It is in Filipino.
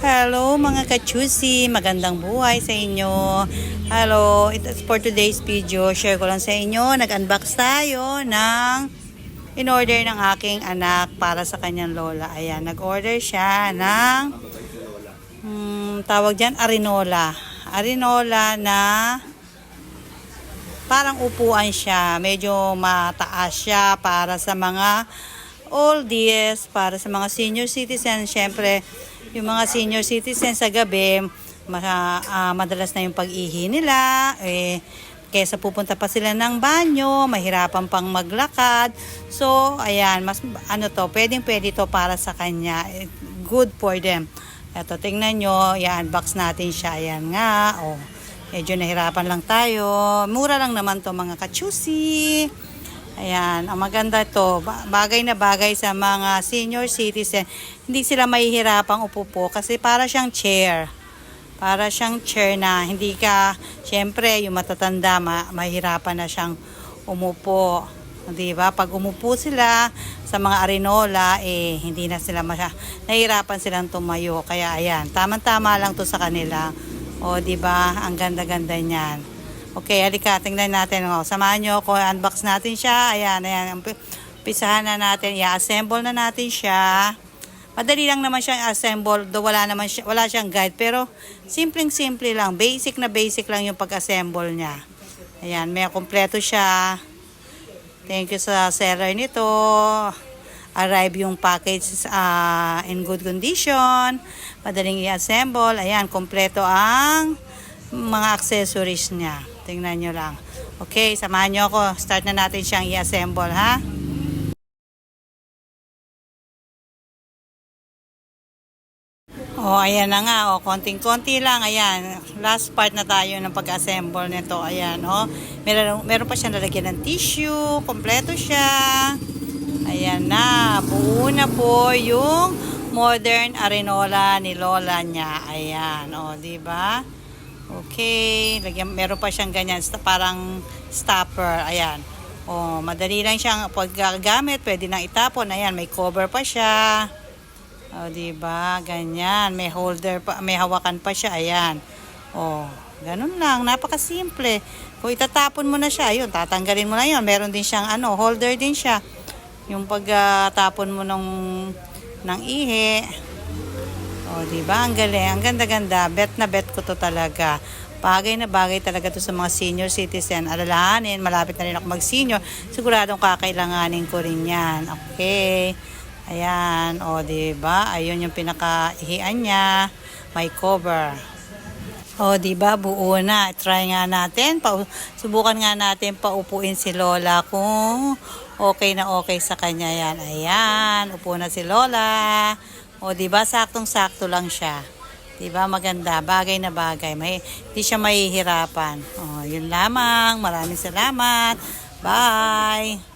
Hello mga kachusi, magandang buhay sa inyo. Hello, it is for today's video. Share ko lang sa inyo, nag-unbox tayo ng in-order ng aking anak para sa kanyang lola. Ayan, nag-order siya ng hmm, tawag dyan, arinola. Arinola na parang upuan siya. Medyo mataas siya para sa mga oldies, para sa mga senior citizen. Siyempre, yung mga senior citizen sa gabi, ma- ah, madalas na yung pag-ihi nila. Eh, kesa pupunta pa sila ng banyo, mahirapan pang maglakad. So, ayan, mas ano to, pwedeng pwede to para sa kanya. Good for them. Ito, tingnan nyo, i-unbox natin siya. Ayan nga, oh. Medyo nahirapan lang tayo. Mura lang naman to mga kachusi. Ayan, ang maganda to, ba- bagay na bagay sa mga senior citizen. Hindi sila mahihirapang upupo kasi para siyang chair. Para siyang chair na hindi ka, syempre, yung matatanda, ma- mahirapan na siyang umupo. Di ba? Pag umupo sila sa mga arenola, eh, hindi na sila masya, nahihirapan silang tumayo. Kaya ayan, tamang-tama lang to sa kanila. O, di ba? Ang ganda-ganda niyan. Okay, halika, tingnan natin. O, samahan nyo ako, unbox natin siya. Ayan, ayan. Pisahan na natin. I-assemble na natin siya. Madali lang naman siya i-assemble. Though wala, naman siya, wala siyang guide. Pero, simpleng-simple lang. Basic na basic lang yung pag-assemble niya. Ayan, may kompleto siya. Thank you sa seller nito. Arrive yung package ah, in good condition. Madaling i-assemble. Ayan, kompleto ang mga accessories niya. Tingnan nyo lang. Okay, samahan nyo ako. Start na natin siyang i-assemble, ha? Oh, ayan na nga. Oh, konting-konti lang. Ayan. Last part na tayo ng pag-assemble nito. Ayan, oh. Meron, meron pa siya nalagyan ng tissue. Kompleto siya. Ayan na. Buo na po yung modern arenola ni Lola niya. Ayan, oh, di ba? Okay. Lagyan, meron pa siyang ganyan. Parang stopper. Ayan. Oh, madali lang siyang paggagamit. Pwede nang itapon. Ayan, may cover pa siya. O, di ba? Ganyan. May holder pa, may hawakan pa siya. Ayan. O, ganun lang. Napakasimple. Kung itatapon mo na siya, yun, tatanggalin mo na yun. Meron din siyang, ano, holder din siya. Yung pagtapon mo ng, ng ihi. O, di ba? Ang galing. Ang ganda-ganda. Bet na bet ko to talaga. Bagay na bagay talaga to sa mga senior citizen. Alalahanin, malapit na rin ako mag-senior. Siguradong kakailanganin ko rin yan. Okay. Ayan, o, di ba? Ayun yung pinakaihian niya. May cover. O, di ba? Buo na. Try nga natin. Pa subukan nga natin paupuin si Lola kung okay na okay sa kanya yan. Ayan, upo na si Lola. O, di ba? Saktong-sakto lang siya. Di ba? Maganda. Bagay na bagay. May, di siya mahihirapan. O, yun lamang. Maraming salamat. Bye!